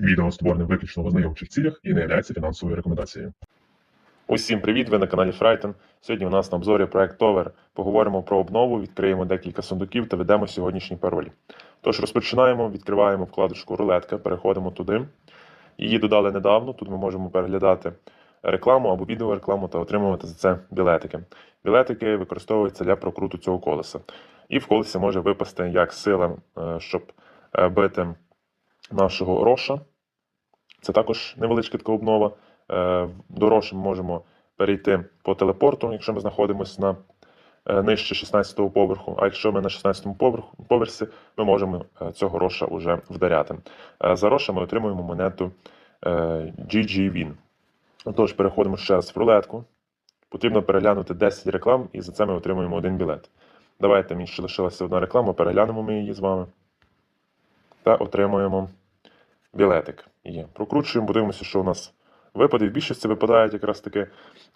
Відео створене виключно в ознайомчих цілях і не є фінансовою рекомендацією. Усім привіт! Ви на каналі Фрайтон. Сьогодні у нас на обзорі проект Товер. Поговоримо про обнову, відкриємо декілька сундуків та ведемо сьогоднішні паролі. Тож розпочинаємо, відкриваємо вкладочку рулетка, переходимо туди. Її додали недавно. Тут ми можемо переглядати рекламу або відеорекламу та отримувати за це білетики. Білетики використовуються для прокруту цього колеса. І в колесі може випасти як сила, е, щоб е, бити нашого роша. Це також невеличка така обнова. Е, До роша ми можемо перейти по телепорту, якщо ми знаходимося на е, нижче 16-го поверху. А якщо ми на 16-му поверсі, ми можемо е, цього роша вже вдаряти. За роша ми отримуємо монету е, GG Win. Отож, переходимо ще раз в рулетку. Потрібно переглянути 10 реклам, і за це ми отримуємо один білет. Давайте мені ще лишилася одна реклама, переглянемо ми її з вами. Та отримуємо білетик. Є. Прокручуємо, подивимося, що у нас випаде. В більшості випадають якраз таки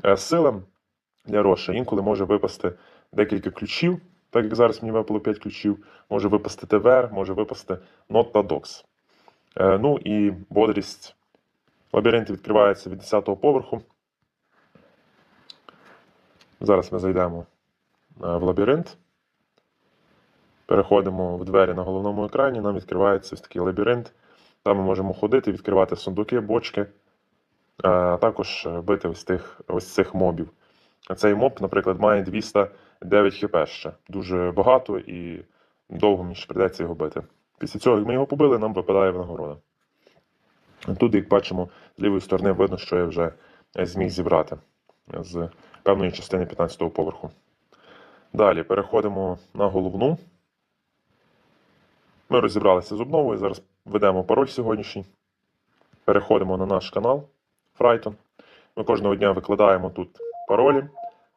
е, сила для роша. Інколи може випасти декілька ключів, так як зараз мені випало 5 ключів. Може випасти ТВР, може випасти Нот та Докс. Ну і бодрість. Лабіринт відкривається від 10-го поверху. Зараз ми зайдемо е, в лабіринт. Переходимо в двері на головному екрані, нам відкривається ось такий лабіринт. Там ми можемо ходити, відкривати сундуки, бочки, а також бити ось, тих, ось цих мобів. Цей моб, наприклад, має 209 хп ще. Дуже багато і довго мені ще прийдеться його бити. Після цього, як ми його побили, нам випадає винагорода. Тут, як бачимо, з лівої сторони видно, що я вже зміг зібрати з певної частини 15-го поверху. Далі переходимо на головну. Ми розібралися з обновою. Зараз введемо пароль сьогоднішній. Переходимо на наш канал Фрайтон. Ми кожного дня викладаємо тут паролі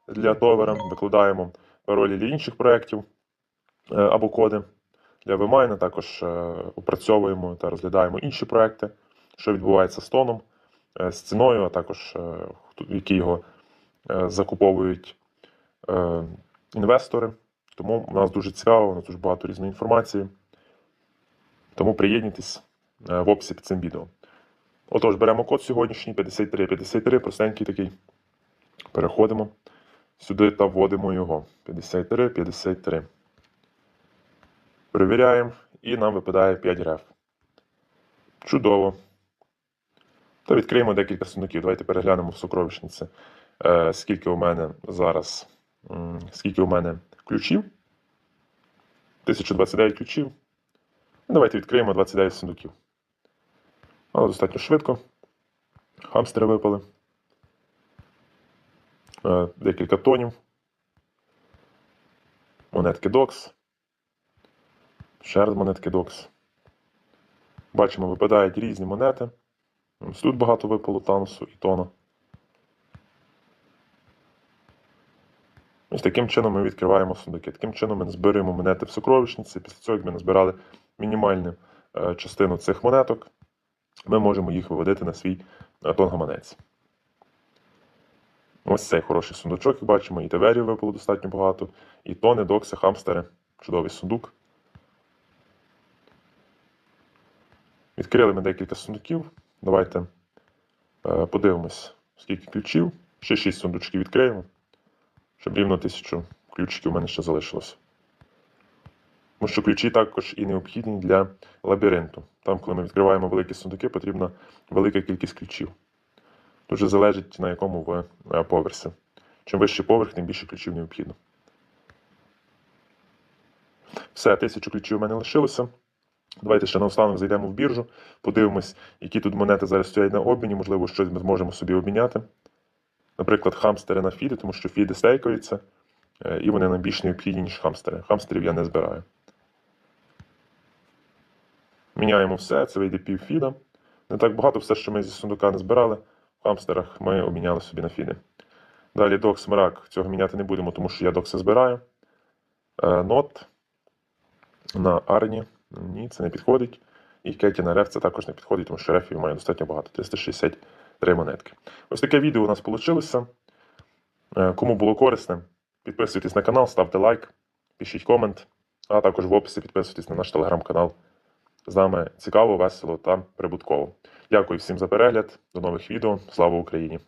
для товера, викладаємо паролі для інших проєктів е, або коди для вимайна. Також е, опрацьовуємо та розглядаємо інші проекти, що відбувається з тоном, е, з ціною, а також які його закуповують інвестори. Тому у нас дуже цікаво, у нас дуже багато різної інформації. Тому приєднуйтесь е, в описі під цим відео. Отож, беремо код сьогоднішній 5353, простенький такий. Переходимо сюди та вводимо його. 5353. Перевіряємо, і нам випадає 5 греф. Чудово. Та відкриємо декілька сундуків. Давайте переглянемо в сокровищниці, е, скільки у мене зараз, скільки у мене ключів. 1029 ключів. Давайте відкриємо 29 сундуків. Але достатньо швидко. Хамстери випали. Е, Декілька тонів. Монетки Докс. Ще раз монетки Докс. Бачимо, випадають різні монети. Тут багато випало Таносу і Тона. Ось таким чином ми відкриваємо сундуки. Таким чином ми збираємо монети в сокровищниці. Після цього, як ми назбирали мінімальну е, частину цих монеток, ми можемо їх виводити на свій е, тон-гаманець. Ось цей хороший сундучок, як бачимо, і теверів випало достатньо багато, і тони, докси, хамстери. Чудовий сундук. Відкрили ми декілька сундуків. Давайте е, подивимось, скільки ключів. Ще 6 сундучків відкриємо, щоб рівно тисячу ключиків у мене ще залишилось. Тому що ключі також і необхідні для лабіринту. Там, коли ми відкриваємо великі сундуки, потрібна велика кількість ключів. Дуже залежить на якому ви е, поверсі. Чим вищий поверх, тим більше ключів необхідно. Все, тисячу ключів у мене лишилося. Давайте ще наостанок зайдемо в біржу, подивимось, які тут монети зараз стоять на обміні, можливо, щось ми зможемо собі обміняти. Наприклад, хамстери на фіди, тому що фіди стейкаються, е, і вони нам більш необхідні, ніж хамстери. Хамстерів я не збираю. Міняємо все, це вийде пів фіда. Не так багато, все, що ми зі сундука не збирали, в хамстерах ми обміняли собі на фіди. Далі докс мрак цього міняти не будемо, тому що я докси збираю. Е, Нот на Арні. Ні, це не підходить. І Кеті на реф це також не підходить, тому що рефів має достатньо багато 363 монетки. Ось таке відео у нас вийшло. Кому було корисне, підписуйтесь на канал, ставте лайк, пишіть комент, а також в описі підписуйтесь на наш телеграм-канал з нами цікаво, весело та прибутково. Дякую всім за перегляд. До нових відео. Слава Україні!